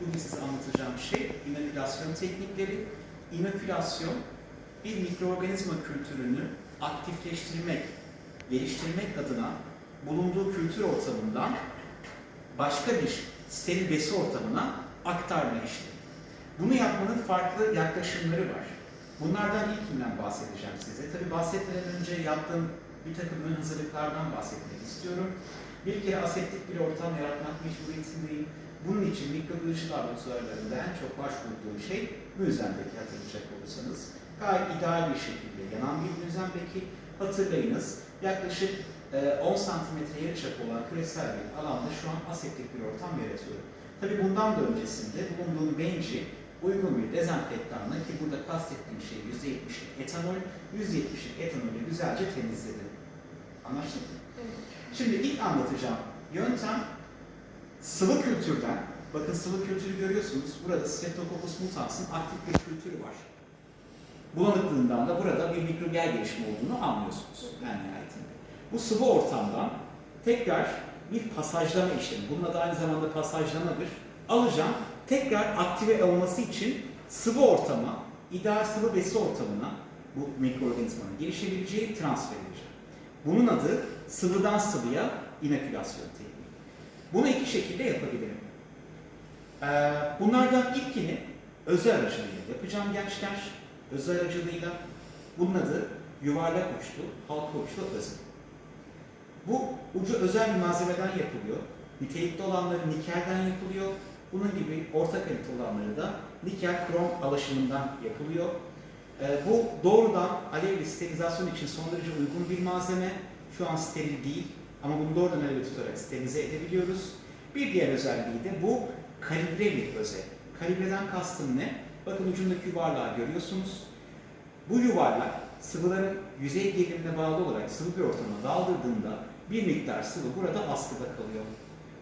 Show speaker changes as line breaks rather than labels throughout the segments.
bugün size anlatacağım şey inokülasyon teknikleri. İnokülasyon bir mikroorganizma kültürünü aktifleştirmek, geliştirmek adına bulunduğu kültür ortamından başka bir steril besi ortamına aktarma işlemi. Bunu yapmanın farklı yaklaşımları var. Bunlardan ilkinden bahsedeceğim size. Tabii bahsetmeden önce yaptığım bir takım ön hazırlıklardan bahsetmek istiyorum. Bir kere aseptik bir ortam yaratmak mecburiyetindeyim. Bunun için mikrobiyoloji laboratuvarlarında en çok başvurduğum şey müzendeki hatırlayacak olursanız. Gayet ideal bir şekilde yanan bir müzendeki hatırlayınız. Yaklaşık e, 10 santimetre yarıçapı olan küresel bir alanda şu an aseptik bir ortam yaratıyorum. Tabii bundan da öncesinde bulunduğum benci uygun bir dezenfektanla ki burada kastettiğim şey %70'lik etanol, %70'lik etanolü güzelce temizledim. Anlaştık mı? Şimdi ilk anlatacağım yöntem sıvı kültürden, bakın sıvı kültürü görüyorsunuz, burada Streptococcus mutans'ın aktif bir kültürü var. Bulanıklığından da burada bir mikrobiyal gelişme olduğunu anlıyorsunuz en nihayetinde. Bu sıvı ortamdan tekrar bir pasajlama işlemi, bunun adı aynı zamanda pasajlamadır, alacağım, tekrar aktive olması için sıvı ortama, ideal sıvı besi ortamına bu mikroorganizmanın gelişebileceği transfer edeceğim. Bunun adı sıvıdan sıvıya inokülasyon tekniği. Bunu iki şekilde yapabilirim. Ee, bunlardan ilkini özel aracılığıyla yapacağım gençler. Özel aracılığıyla bunun adı yuvarlak uçlu, halka uçlu özel. Bu ucu özel bir malzemeden yapılıyor. Nitelikli olanları nikelden yapılıyor. Bunun gibi orta kalite olanları da nikel krom alaşımından yapılıyor. Ee, bu doğrudan alevli sterilizasyon için son derece uygun bir malzeme. Şu an steril değil ama bunu doğrudan alevli tutarak sterilize edebiliyoruz. Bir diğer özelliği de bu kalibre bir özel. Kalibreden kastım ne? Bakın ucundaki yuvarlağı görüyorsunuz. Bu yuvarlak sıvıların yüzey gerilimine bağlı olarak sıvı bir ortama daldırdığında bir miktar sıvı burada askıda kalıyor.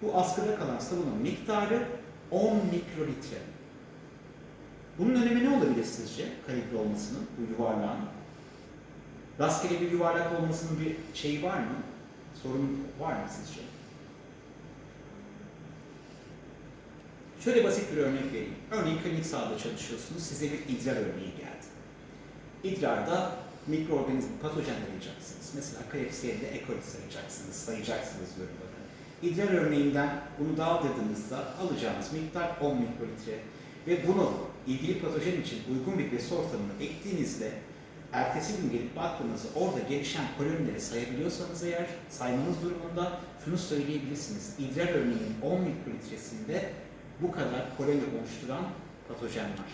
Bu askıda kalan sıvının miktarı 10 mikrolitre. Bunun önemi ne olabilir sizce kalibre olmasının, bu yuvarlağın? Rastgele bir yuvarlak olmasının bir şeyi var mı? Sorun var mı sizce? Şöyle basit bir örnek vereyim. Örneğin klinik sahada çalışıyorsunuz, size bir idrar örneği geldi. İdrarda mikroorganizma, patojen arayacaksınız. Mesela Klebsiella E. coli sayacaksınız, sayacaksınız bakın. İdrar örneğinden bunu dağıldırdığınızda alacağınız miktar 10 mikrolitre ve bunu ilgili patojen için uygun bir besi ortamına ektiğinizde ertesi gün gelip baktığınızda orada gelişen kolonileri sayabiliyorsanız eğer saymanız durumunda şunu söyleyebilirsiniz. İdrar örneğinin 10 mikrolitresinde bu kadar koloni oluşturan patojen var.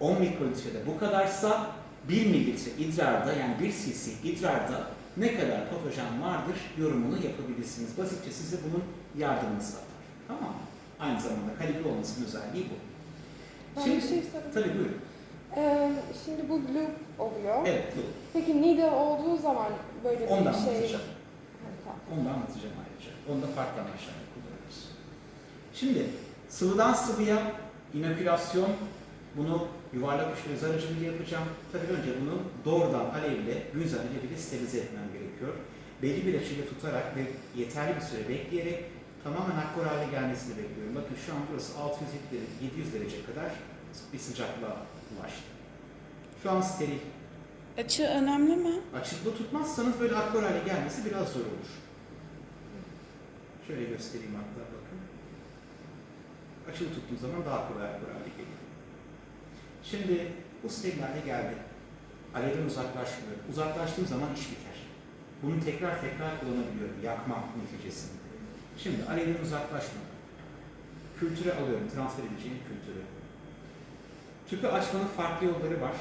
10 mikrolitrede bu kadarsa 1 mililitre idrarda yani 1 cc idrarda ne kadar patojen vardır yorumunu yapabilirsiniz. Basitçe size bunun yardımını sağlar. Tamam mı? Aynı zamanda kalibre olmasının özelliği bu.
Ben
Şimdi-
bir şey sorayım.
Tabii buyurun.
Ee, şimdi bu loop oluyor.
Evet, bu.
Peki needle olduğu zaman böyle bir
Ondan
şey...
anlatacağım. Onu da anlatacağım ayrıca. Onu da farklı amaçlarla kullanıyoruz. Şimdi sıvıdan sıvıya inokülasyon bunu yuvarlak uçlu öz aracılığıyla yapacağım. Tabii önce bunu doğrudan alevle, güz alevle sterilize etmem gerekiyor. Belli bir açıyla tutarak ve yeterli bir süre bekleyerek tamamen akkor hale gelmesini bekliyorum. Bakın şu an burası 600-700 derece kadar bir sıcaklığa ulaştı. Şu an steril.
Açı önemli mi?
Açıkta tutmazsanız böyle akkor hale gelmesi biraz zor olur. Şöyle göstereyim hatta bakın. Açılı tuttuğum zaman daha kolay akkor hale geliyor. Şimdi bu steril hale geldi. Alevden uzaklaşmıyor. Uzaklaştığım zaman iş biter. Bunu tekrar tekrar kullanabiliyorum. Yakma neticesinde. Şimdi alevden uzaklaşma. Kültüre alıyorum. Transfer edeceğim kültürü. Tüpü açmanın farklı yolları var.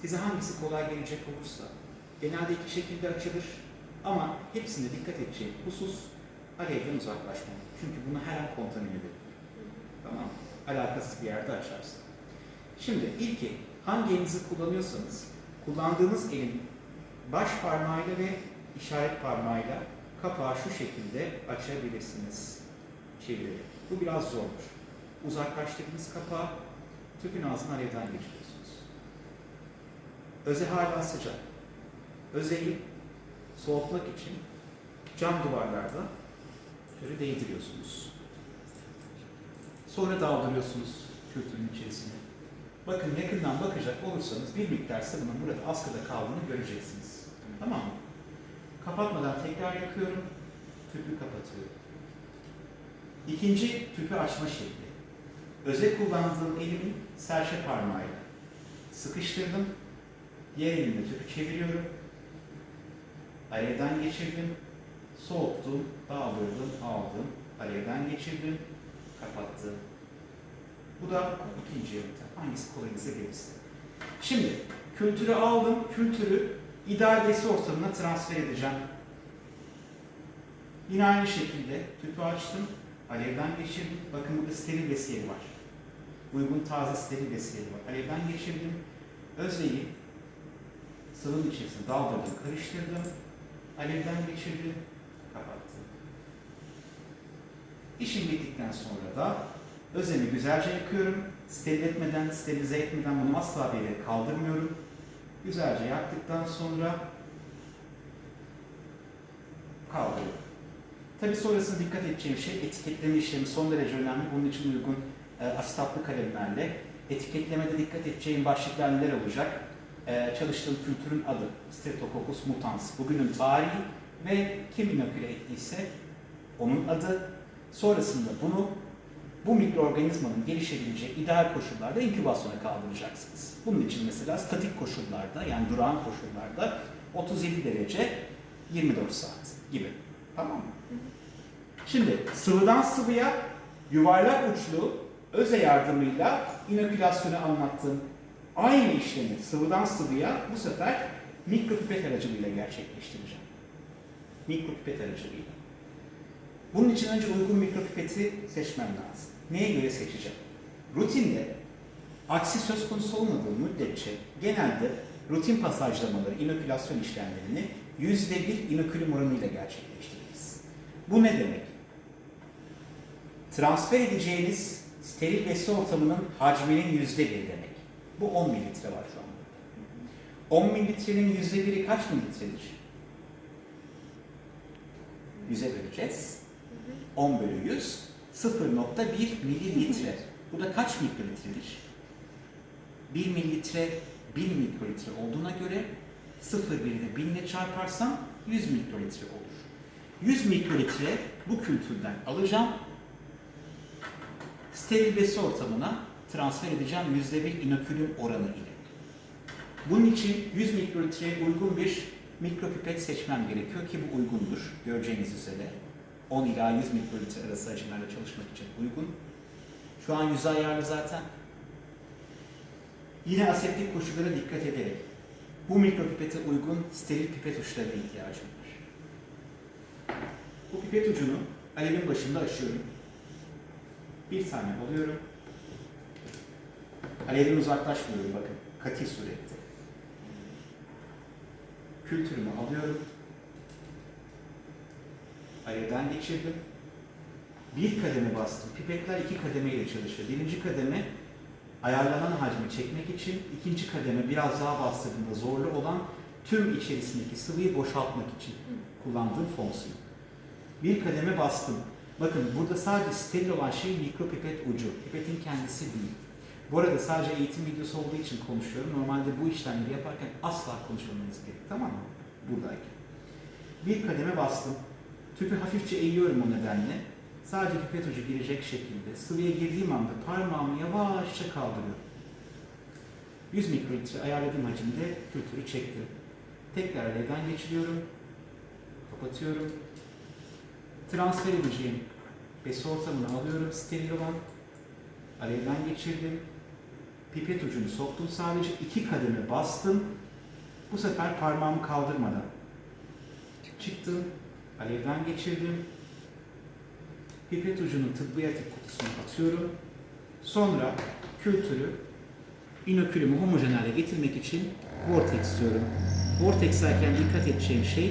Size hangisi kolay gelecek olursa genelde iki şekilde açılır ama hepsinde dikkat edeceğim husus alevden uzaklaşma. Çünkü bunu her an kontamine edebilir. Tamam mı? Alakasız bir yerde açarsın. Şimdi ilki hangi elinizi kullanıyorsanız kullandığınız elin baş parmağıyla ve işaret parmağıyla kapağı şu şekilde açabilirsiniz. Çevirerek. Bu biraz zordur. Uzaklaştırdığınız kapağı tüpün ağzına alevden geçiriyorsunuz. Öze hala sıcak. Özeyi soğutmak için cam duvarlarda şöyle değdiriyorsunuz. Sonra daldırıyorsunuz kültürün içerisine. Bakın yakından bakacak olursanız bir miktar sıvının burada askıda kaldığını göreceksiniz. Tamam mı? Kapatmadan tekrar yakıyorum. Tüpü kapatıyorum. İkinci tüpü açma şekli. Öze kullandığım elimin serçe parmağıyla sıkıştırdım. Diğer elimle tüpü çeviriyorum. Alevden geçirdim. Soğuttum, daldırdım, aldım. Alevden geçirdim, kapattım. Bu da ikinci yöntem. Hangisi kolayınıza gelirse. Şimdi kültürü aldım. Kültürü ideal besi ortamına transfer edeceğim. Yine aynı şekilde tüpü açtım. Alevden geçirdim. Bakın burada steril besi yeri var. Uygun taze steril besi yeri var. Alevden geçirdim. Özeyi sıvının içerisine daldırdım, karıştırdım. Alevden geçirdim, kapattım. İşim bittikten sonra da özemi güzelce yakıyorum. Steril etmeden, sterilize etmeden bunu asla bir yere kaldırmıyorum. Güzelce yaktıktan sonra kaldırıyorum. Tabi sonrasında dikkat edeceğim şey etiketleme işlemi son derece önemli. Bunun için uygun e, asitatlı kalemlerle etiketlemede dikkat edeceğim başlıklar neler olacak? E, çalıştığım kültürün adı Streptococcus mutans, bugünün tarihi ve kim inoküle ettiyse onun adı. Sonrasında bunu bu mikroorganizmanın gelişebileceği ideal koşullarda inkübasyona kaldıracaksınız. Bunun için mesela statik koşullarda yani durağan koşullarda 37 derece 24 saat gibi. Tamam mı? Şimdi sıvıdan sıvıya yuvarlak uçlu öze yardımıyla inokülasyonu anlattığım aynı işlemi sıvıdan sıvıya bu sefer mikropipet aracılığıyla gerçekleştireceğim. Mikropipet aracılığıyla. Bunun için önce uygun mikropipeti seçmem lazım. Neye göre seçeceğim? Rutinde aksi söz konusu olmadığı müddetçe genelde rutin pasajlamaları, inokülasyon işlemlerini %1 inokülüm oranıyla gerçekleştiririz. Bu ne demek? Transfer edeceğiniz steril besi ortamının hacminin %1 demek. Bu 10 mililitre var şu an. 10 mililitrenin %1'i kaç mililitredir? 100'e böleceğiz. 10 bölü 100 0.1 mililitre. Bu da kaç mikrolitredir? 1 mililitre 1000 mikrolitre olduğuna göre 0,1'i de 1000 ile çarparsam 100 mikrolitre olur. 100 mikrolitre bu kültürden alacağım. Steril besi ortamına transfer edeceğim %1 inokülüm oranı ile. Bunun için 100 mikrolitreye uygun bir mikropipet seçmem gerekiyor ki bu uygundur göreceğiniz üzere. 10 ila 100 mikrolitre arası hacimlerle çalışmak için uygun. Şu an 100 ayarlı zaten. Yine aseptik koşullara dikkat ederek bu mikropipete uygun steril pipet uçlarına ihtiyacım var. Bu pipet ucunu alevin başında açıyorum. Bir tane alıyorum. Alevden uzaklaşmıyorum bakın. Kati surette. Kültürümü alıyorum. Alevden geçirdim. Bir kademe bastım. Pipetler iki kademeyle çalışır. Birinci kademe ayarlanan hacmi çekmek için, ikinci kademe biraz daha bastırdığında zorlu olan tüm içerisindeki sıvıyı boşaltmak için kullandığım fonksiyon. Bir kademe bastım. Bakın burada sadece steril olan şey mikropipet ucu. Pipetin kendisi değil. Bu arada sadece eğitim videosu olduğu için konuşuyorum. Normalde bu işlemleri yaparken asla konuşmamanız gerek. Tamam mı? Buradayken. Bir kademe bastım. Tüpü hafifçe eğiyorum o nedenle. Sadece pipet ucu girecek şekilde sıvıya girdiğim anda parmağımı yavaşça kaldırıyorum. 100 mikrolitre ayarladığım hacimde kültürü çektim. Tekrar alevden geçiriyorum. Kapatıyorum. Transfer edeceğim besi ortamını alıyorum steril olan. Alevden geçirdim. Pipet ucunu soktum. Sadece iki kademe bastım. Bu sefer parmağımı kaldırmadan çıktım. Alevden geçirdim. Pipet ucunu tıbbiyatik kutusuna atıyorum. Sonra kültürü inokülümü homojen hale getirmek için vortex diyorum. Vortex derken dikkat edeceğim şey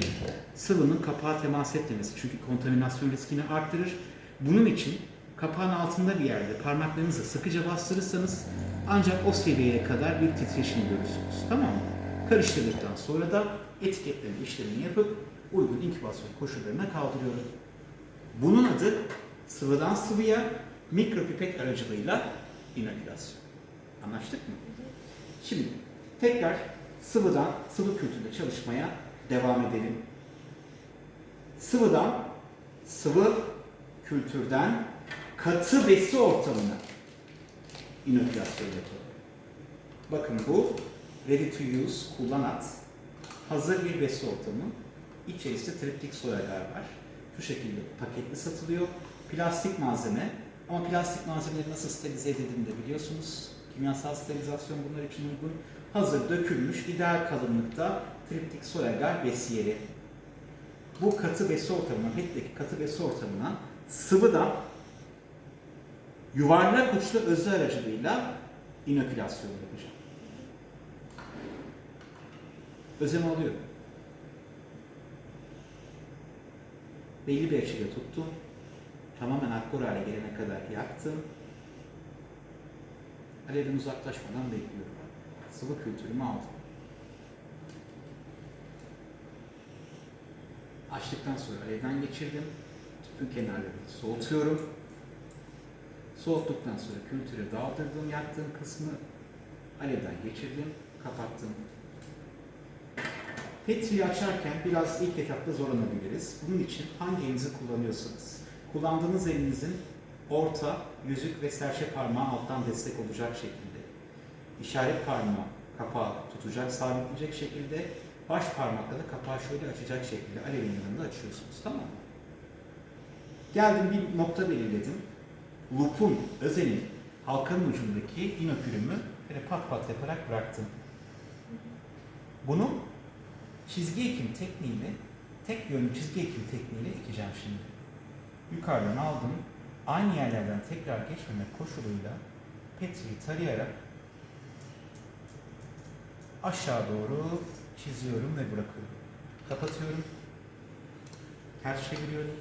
sıvının kapağa temas etmemesi. Çünkü kontaminasyon riskini arttırır. Bunun için kapağın altında bir yerde parmaklarınızı sıkıca bastırırsanız ancak o seviyeye kadar bir titreşim görürsünüz. Tamam mı? Karıştırdıktan sonra da etiketleme işlemini yapıp uygun inkübasyon koşullarına kaldırıyorum. Bunun adı sıvıdan sıvıya mikropipet aracılığıyla inokülasyon. Anlaştık mı? Şimdi tekrar sıvıdan, sıvı kültürde çalışmaya devam edelim. Sıvıdan, sıvı kültürden katı besi ortamına inokülasyon yapalım. Bakın bu ready to use, kullan at. Hazır bir besi ortamı. İçerisinde triptik soy agar var. Şu şekilde paketli satılıyor. Plastik malzeme. Ama plastik malzemeleri nasıl sterilize edildiğini de biliyorsunuz. Kimyasal sterilizasyon bunlar için uygun. Hazır dökülmüş ideal kalınlıkta triptik soy agar besiyeri. Bu katı besi ortamına, PET'teki katı besi ortamına sıvıdan yuvarlak uçlu özü aracılığıyla inokülasyon yapacağım. Özemi alıyor. Belli bir açıyla tuttum. Tamamen akkor hale gelene kadar yaktım. Alevden uzaklaşmadan bekliyorum. Sıvı kültürümü aldım. Açtıktan sonra alevden geçirdim. Tüpün kenarlarını soğutuyorum. Soğuttuktan sonra kültürü dağıtırdım, yaktığım kısmı alevden geçirdim, kapattım. Petri'yi açarken biraz ilk etapta zorlanabiliriz. Bunun için hangi elinizi kullanıyorsanız, kullandığınız elinizin orta, yüzük ve serçe parmağı alttan destek olacak şekilde, işaret parmağı kapağı tutacak, sabitleyecek şekilde, baş parmakla da kapağı şöyle açacak şekilde alevin yanında açıyorsunuz. Tamam mı? Geldim bir nokta belirledim. Loop'un, özenin halkanın ucundaki inokülümü böyle pat pat yaparak bıraktım. Bunu çizgi ekim tekniğiyle, tek yönlü çizgi ekim tekniğiyle ekeceğim şimdi. Yukarıdan aldım, aynı yerlerden tekrar geçmemek koşuluyla Petri'yi tarayarak aşağı doğru çiziyorum ve bırakıyorum. Kapatıyorum. Ters çeviriyorum.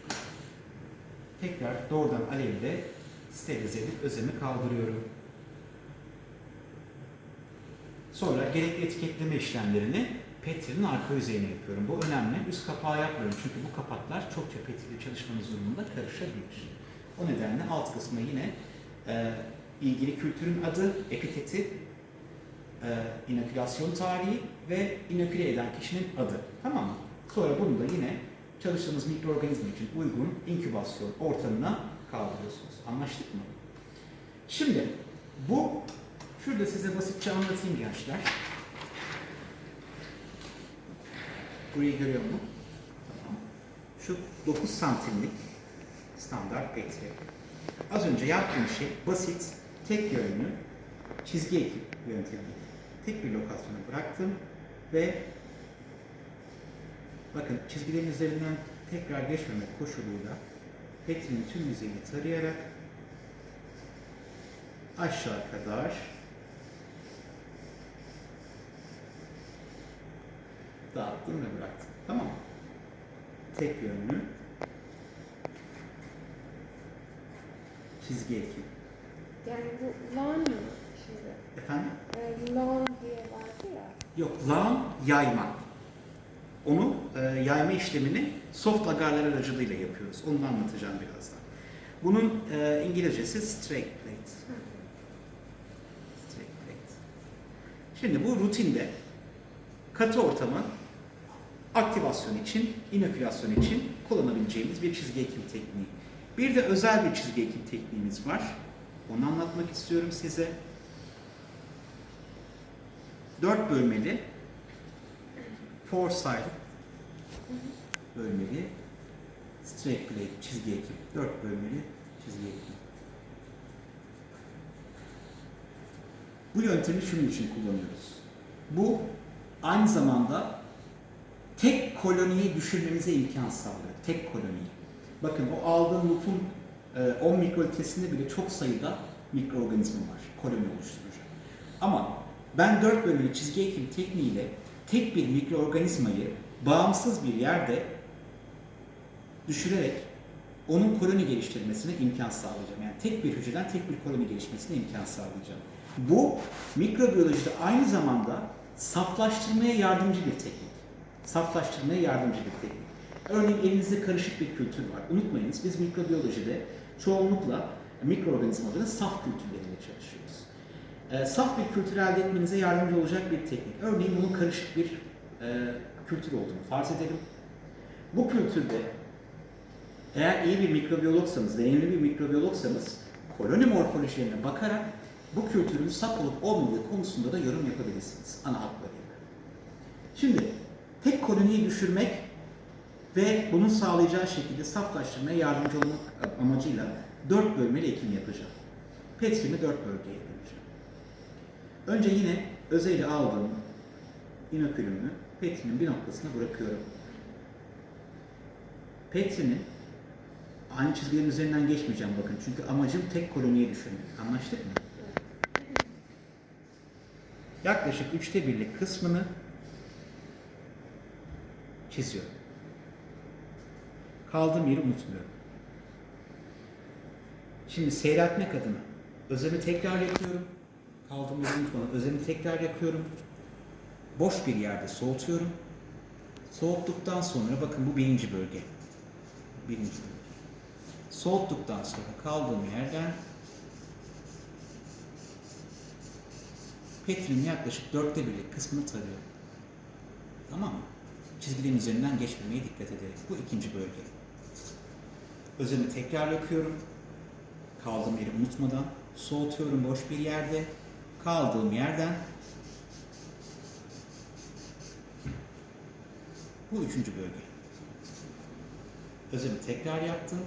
Tekrar doğrudan alevle sterilize edip özemi kaldırıyorum. Sonra gerekli etiketleme işlemlerini Petri'nin arka yüzeyine yapıyorum. Bu önemli. Üst kapağı yapmıyorum çünkü bu kapaklar çokça Petri'yle çalışmanız durumunda karışabilir. O nedenle alt kısmına yine e, ilgili kültürün adı, epiteti, e, inokülasyon tarihi ve inoküle eden kişinin adı. Tamam mı? Sonra bunu da yine çalıştığınız mikroorganizma için uygun inkübasyon ortamına kaldırıyorsunuz. Anlaştık mı? Şimdi bu şurada size basitçe anlatayım gençler. Burayı görüyor mu? Tamam. Şu 9 santimlik standart petri. Az önce yaptığım şey basit, tek yönlü çizgi ekip yöntemi. Tek bir lokasyona bıraktım ve bakın çizgilerin üzerinden tekrar geçmemek koşuluyla petrinin tüm yüzeyini tarayarak aşağı kadar dağıttım ve bıraktım. Tamam mı? Tek yönlü çizgi ekip.
Yani bu lan mı şimdi?
Efendim?
Ee, lan diye vardı ya.
Yok, lağım yayma. Onu e, yayma işlemini soft agarlar aracılığıyla yapıyoruz. Onu anlatacağım birazdan. Bunun e, İngilizcesi straight plate. Straight plate. Şimdi bu rutinde katı ortamı aktivasyon için, inokülasyon için kullanabileceğimiz bir çizgi ekim tekniği. Bir de özel bir çizgi ekim tekniğimiz var. Onu anlatmak istiyorum size. Dört bölmeli four sided bölmeli straight plate çizgi ekim. Dört bölmeli çizgi ekim. Bu yöntemi şunun için kullanıyoruz. Bu aynı zamanda tek koloniyi düşürmemize imkan sağlıyor. Tek koloniyi. Bakın o aldığım loop'un e, 10 mikrolitresinde bile çok sayıda mikroorganizma var. Koloni oluşturacak. Ama ben 4 bölümlü çizgi ekim tekniğiyle tek bir mikroorganizmayı bağımsız bir yerde düşürerek onun koloni geliştirmesine imkan sağlayacağım. Yani tek bir hücreden tek bir koloni gelişmesine imkan sağlayacağım. Bu mikrobiyolojide aynı zamanda saflaştırmaya yardımcı bir teknik. Saflaştırmaya yardımcı bir teknik. Örneğin elinizde karışık bir kültür var. Unutmayınız biz mikrobiyolojide çoğunlukla mikroorganizmaların saf kültürleriyle çalışıyoruz. E, saf bir kültür elde etmenize yardımcı olacak bir teknik. Örneğin bunun karışık bir e, kültür olduğunu farz edelim. Bu kültürde eğer iyi bir mikrobiyologsanız, deneyimli bir mikrobiyologsanız koloni morfolojilerine bakarak bu kültürün saf olup olmadığı konusunda da yorum yapabilirsiniz ana hatlarıyla. Şimdi tek koloniyi düşürmek ve bunun sağlayacağı şekilde saflaştırmaya yardımcı olmak amacıyla dört bölmeli ekim yapacağım. Petrimi dört bölgeye böleceğim. Önce yine özeyle aldığım inokülümü Petrimin bir noktasına bırakıyorum. Petrimin aynı çizgilerin üzerinden geçmeyeceğim bakın çünkü amacım tek koloniye düşürmek. Anlaştık mı? Yaklaşık üçte birlik kısmını çiziyorum. Kaldığım yeri unutmuyorum. Şimdi seyreltmek adına özemi tekrar yapıyorum. Kaldığım yeri unutmadan özemi tekrar yapıyorum. Boş bir yerde soğutuyorum. Soğuttuktan sonra bakın bu birinci bölge. Birinci bölge. Soğuttuktan sonra kaldığım yerden Petri'nin yaklaşık dörtte birlik kısmını tarıyorum. Tamam mı? Çizgilerin üzerinden geçmemeye dikkat ederek. Bu ikinci bölge. Özemi tekrar yakıyorum. Kaldığım yeri unutmadan. Soğutuyorum boş bir yerde. Kaldığım yerden Bu üçüncü bölge. Özemi tekrar yaptım.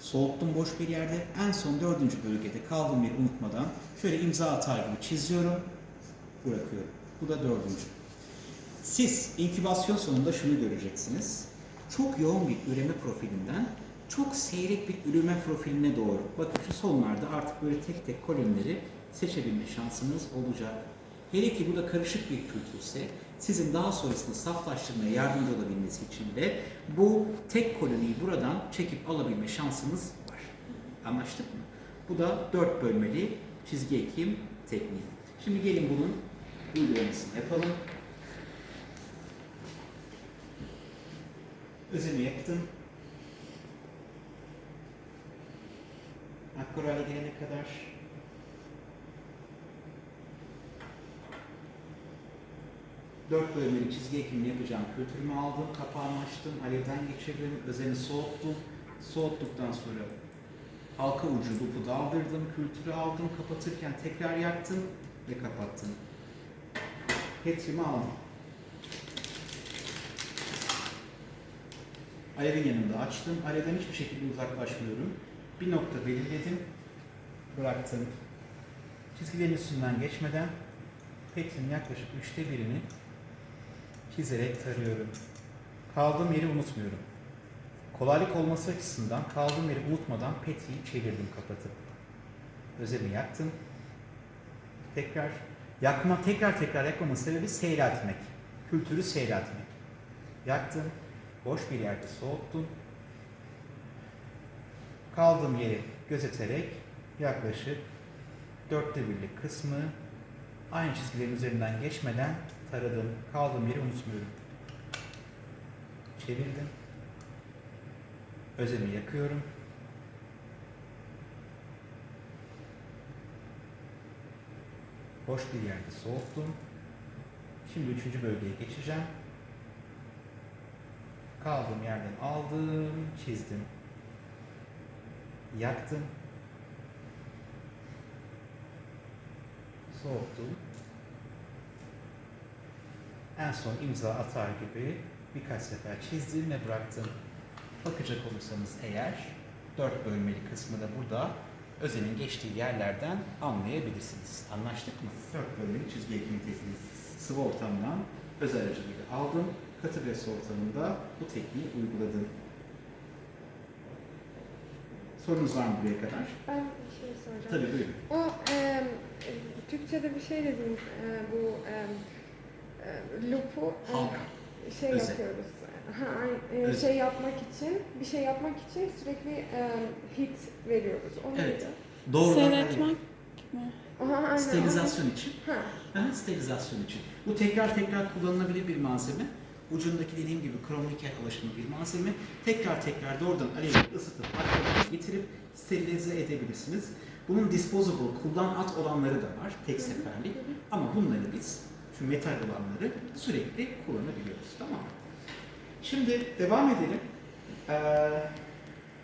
Soğuttum boş bir yerde. En son dördüncü bölgede kaldığım yeri unutmadan şöyle imza atar gibi çiziyorum. Bırakıyorum. Bu da dördüncü. Siz inkübasyon sonunda şunu göreceksiniz. Çok yoğun bir üreme profilinden çok seyrek bir üreme profiline doğru. Bakın şu sonlarda artık böyle tek tek kolonileri seçebilme şansınız olacak. Hele ki bu da karışık bir kültürse sizin daha sonrasında saflaştırmaya yardımcı olabilmesi için de bu tek koloniyi buradan çekip alabilme şansınız var. Anlaştık mı? Bu da dört bölmeli çizgi ekim tekniği. Şimdi gelin bunun uygulamasını yapalım. Özemi yaptım. Akkorale gelene kadar dört bölmeli çizgi ekimini yapacağım. Kültürümü aldım, kapağımı açtım, alevden geçirdim, özeni soğuttum. Soğuttuktan sonra halka ucu lupu daldırdım, kültürü aldım, kapatırken tekrar yaktım ve kapattım. Petrimi aldım. Alevin yanında açtım. Alevden hiçbir şekilde uzaklaşmıyorum. Bir nokta belirledim. Bıraktım. Çizgilerin üstünden geçmeden Petri'nin yaklaşık üçte birini çizerek tarıyorum. Kaldığım yeri unutmuyorum. Kolaylık olması açısından kaldığım yeri unutmadan Petri'yi çevirdim kapatıp. Özemi yaktım. Tekrar yakma tekrar tekrar yakmamın sebebi seyreltmek. Kültürü seyreltmek. Yaktım. Boş bir yerde soğuttum. Kaldığım yeri gözeterek yaklaşık dörtte birlik kısmı aynı çizgilerin üzerinden geçmeden taradım. Kaldığım yeri unutmuyorum. Çevirdim. Özemi yakıyorum. Boş bir yerde soğuttum. Şimdi üçüncü bölgeye geçeceğim. Kaldığım yerden aldım, çizdim. Yaktım. Soğuttum. En son imza atar gibi birkaç sefer çizdim ve bıraktım. Bakacak olursanız eğer dört bölmeli kısmı da burada özenin geçtiği yerlerden anlayabilirsiniz. Anlaştık mı? Dört bölmeli çizgi ekimi tekniği. Sıvı ortamdan öz aracılığıyla aldım. Katı ve su ortamında bu tekniği uyguladım. Sorunuz var mı buraya kadar?
Ben bir şey soracağım.
Tabii buyurun.
O e, Türkçe'de bir şey dediniz. E, bu e, e, lupu e, şey
Özel.
yapıyoruz. Ha, ay- e, şey yapmak için, bir şey yapmak için sürekli e, hit veriyoruz. O
Evet.
neydi?
Doğru.
Seyretmek mi?
Aha, aynen.
Sterilizasyon için.
Ha.
Aha, sterilizasyon için. Bu tekrar tekrar kullanılabilir bir malzeme. Ucundaki dediğim gibi kromnikel alaşımlı bir malzeme. Tekrar tekrar doğrudan alevle ısıtıp akvaryuma getirip sterilize edebilirsiniz. Bunun disposable, kullan at olanları da var, tek seferlik. Ama bunları biz, metal olanları sürekli kullanabiliyoruz. Tamam mı? Şimdi devam edelim. Ee,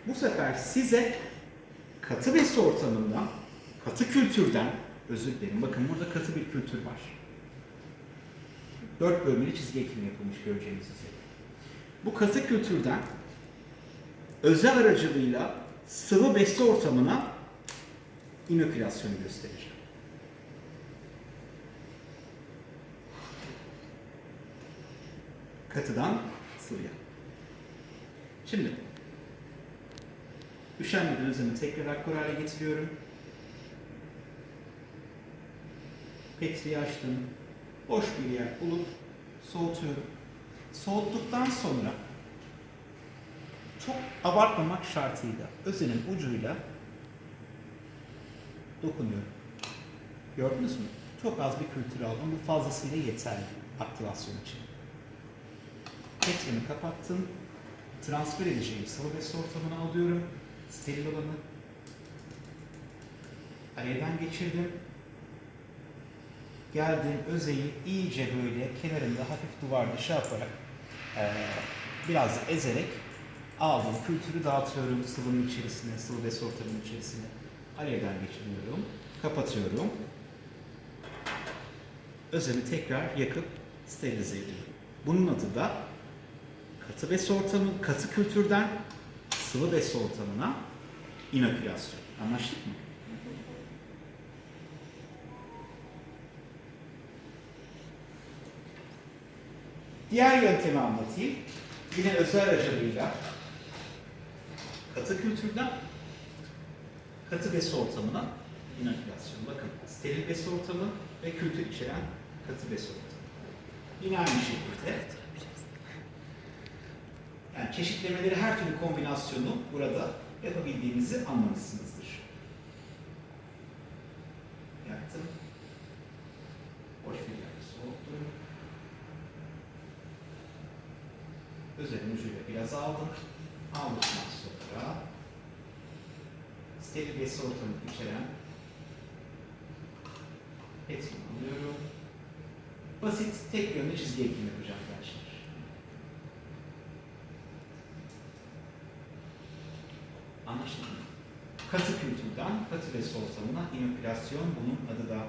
bu sefer size katı besi ortamından, katı kültürden, özür dilerim bakın burada katı bir kültür var. Dört bölmeli çizgi ekimi yapılmış göreceğiniz üzere. Bu katı kültürden özel aracılığıyla sıvı besi ortamına inokülasyonu gösterir. Katıdan sıvıya. Şimdi üşenmeden özümü tekrar akkor hale getiriyorum. Petriyi açtım. Boş bir yer bulup soğutuyorum. Soğuttuktan sonra çok abartmamak şartıyla özenin ucuyla dokunuyorum. Gördünüz mü? Çok az bir kültür aldım. Bu fazlasıyla yeterli aktivasyon için. Petrimi kapattım. Transfer edeceğim sıvı besi ortamına alıyorum. Steril olanı. Alevden geçirdim. Geldim özeyi iyice böyle kenarında hafif duvar dışı yaparak eee, biraz da ezerek aldım. Kültürü dağıtıyorum sıvının içerisine, sıvı besi ortamının içerisine. Alevden geçiriyorum. Kapatıyorum. Özeni tekrar yakıp sterilize ediyorum. Bunun adı da katı besi ortamı, katı kültürden sıvı besi ortamına inokülasyon. Anlaştık mı? Diğer yöntemi anlatayım. Yine özel aracılığıyla katı kültürden katı besi ortamına inokülasyon. Bakın steril besi ortamı ve kültür içeren katı besi ortamı. Yine aynı şekilde yani çeşitlemeleri her türlü kombinasyonu burada yapabildiğimizi anlamışsınızdır. Yaktım. Boş bir yerde soğuttum. Özelin ucuyla biraz aldım. Aldıktan sonra steril besi ortamı içeren etkin alıyorum. Basit tek yönlü çizgi ekim yapacağım ben şimdi. Anlaşıldı mı? Katı besi ortamına inokülasyon bunun adı da.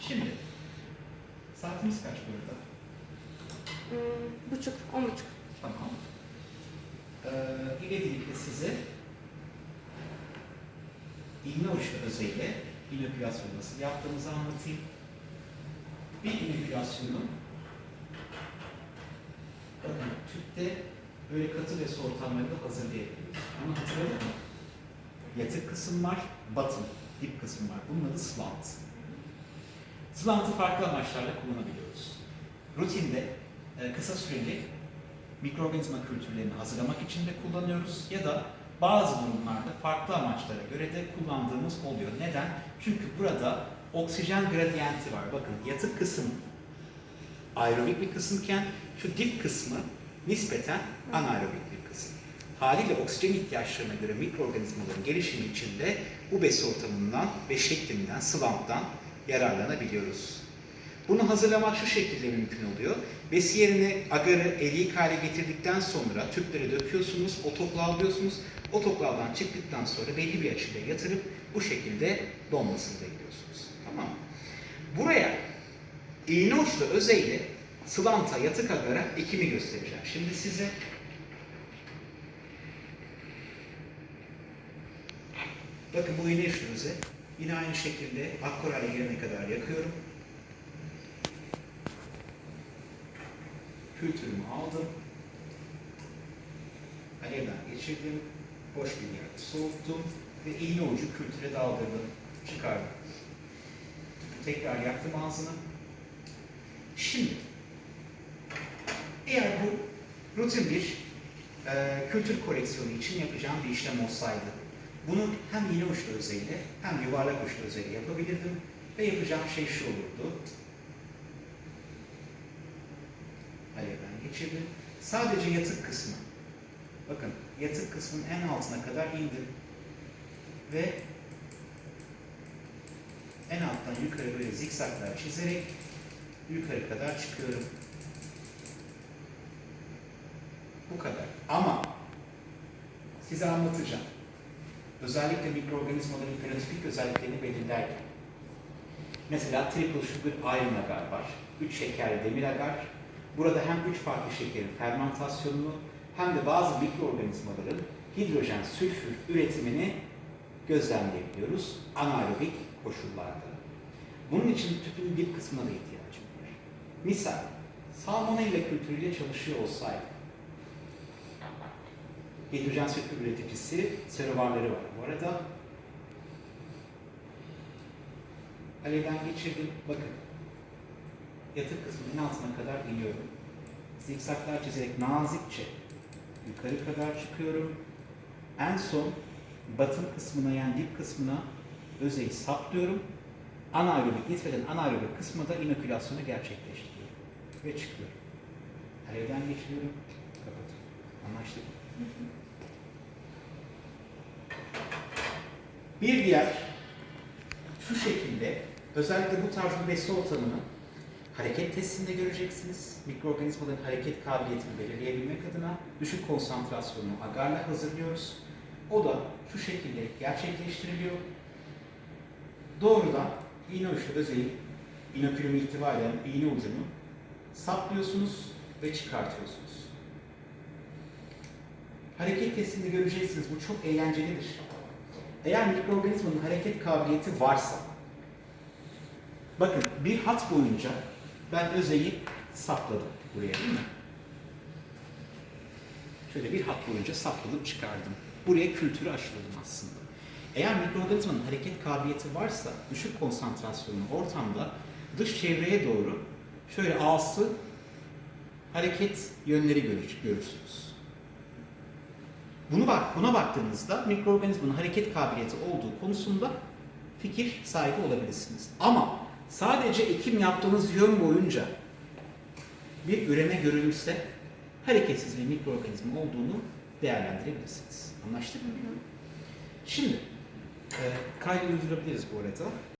Şimdi saatimiz kaç burada?
Hmm, buçuk, on buçuk.
Tamam. Ee, ivedilikle size iğne uçlu özeyle inokülasyonu nasıl yaptığımızı anlatayım. Bir inokülasyonun bakın tüpte böyle katı ve ortamlarında hazırlayabiliyoruz. Bunu hatırladın mı? Yatık kısım var, bottom, dip kısım var. Bunun adı slant. Slant'ı farklı amaçlarla kullanabiliyoruz. Rutinde e, kısa süreli mikroorganizma kültürlerini hazırlamak için de kullanıyoruz ya da bazı durumlarda farklı amaçlara göre de kullandığımız oluyor. Neden? Çünkü burada oksijen gradiyenti var. Bakın yatık kısım aerobik bir kısımken şu dip kısmı nispeten anaerobik. Haliyle oksijen ihtiyaçlarına göre mikroorganizmaların gelişimi için bu besi ortamından ve şeklinden, sıvamptan yararlanabiliyoruz. Bunu hazırlamak şu şekilde mümkün oluyor. Besi yerine agarı eriyik hale getirdikten sonra tüpleri döküyorsunuz, otoklavlıyorsunuz. Otoklavdan çıktıktan sonra belli bir açıda yatırıp bu şekilde donmasını bekliyorsunuz. Tamam? Buraya iğne uçlu özeyle slanta yatık agara ekimi göstereceğim. Şimdi size Bakın bu iğne öze. Yine aynı şekilde akkor hale gelene kadar yakıyorum. Kültürümü aldım. Alevden geçirdim. Boş bir yerde soğuttum. Ve iğne ucu kültüre daldırdım. Çıkardım. Tekrar yaktım ağzını. Şimdi eğer bu rutin bir e, kültür koleksiyonu için yapacağım bir işlem olsaydı bunu hem iğne uçlu özeyle hem yuvarlak uçlu özeyle yapabilirdim ve yapacağım şey şu olurdu. geçirdim. Sadece yatık kısmı. Bakın yatık kısmın en altına kadar indim. Ve en alttan yukarı böyle zikzaklar çizerek yukarı kadar çıkıyorum. Bu kadar. Ama size anlatacağım. Özellikle mikroorganizmaların fenotipik özelliklerini belirlerken. Mesela triple sugar iron agar var. 3 şekerli demir agar. Burada hem 3 farklı şekerin fermentasyonunu hem de bazı mikroorganizmaların hidrojen sülfür üretimini gözlemleyebiliyoruz anaerobik koşullarda. Bunun için tüpün dip kısmına da ihtiyacım var. Misal, salmonella kültürüyle çalışıyor olsaydı, hidrojen sülfür üreticisi serovarları var. Bu arada alevden geçirdim. Bakın. Yatık kısmının altına kadar iniyorum. Zikzaklar çizerek nazikçe yukarı kadar çıkıyorum. En son batın kısmına yani dip kısmına özeyi saplıyorum. Anaerobik, nispeten anaerobik kısmı da inokülasyonu gerçekleştiriyorum. Ve çıkıyorum. Alevden geçiriyorum, kapatıyorum. Anlaştık mı? Bir diğer şu şekilde özellikle bu tarz bir besi ortamını hareket testinde göreceksiniz. Mikroorganizmaların hareket kabiliyetini belirleyebilmek adına düşük konsantrasyonlu agarla hazırlıyoruz. O da şu şekilde gerçekleştiriliyor. Doğrudan iğne uçlu özeyi, inokülümü ihtiva iğne ucunu saplıyorsunuz ve çıkartıyorsunuz. Hareket testinde göreceksiniz. Bu çok eğlencelidir. Eğer mikroorganizmanın hareket kabiliyeti varsa, bakın bir hat boyunca ben özeyi sapladım buraya değil mi? Şöyle bir hat boyunca sapladım çıkardım. Buraya kültürü aşıladım aslında. Eğer mikroorganizmanın hareket kabiliyeti varsa düşük konsantrasyonlu ortamda dış çevreye doğru şöyle ağsı hareket yönleri görür- görürsünüz. Bunu bak, buna baktığınızda mikroorganizmanın hareket kabiliyeti olduğu konusunda fikir sahibi olabilirsiniz. Ama sadece ekim yaptığınız yön boyunca bir üreme görülürse hareketsiz bir mikroorganizma olduğunu değerlendirebilirsiniz. Anlaştık mı? Şimdi e, kaydı durdurabiliriz bu arada.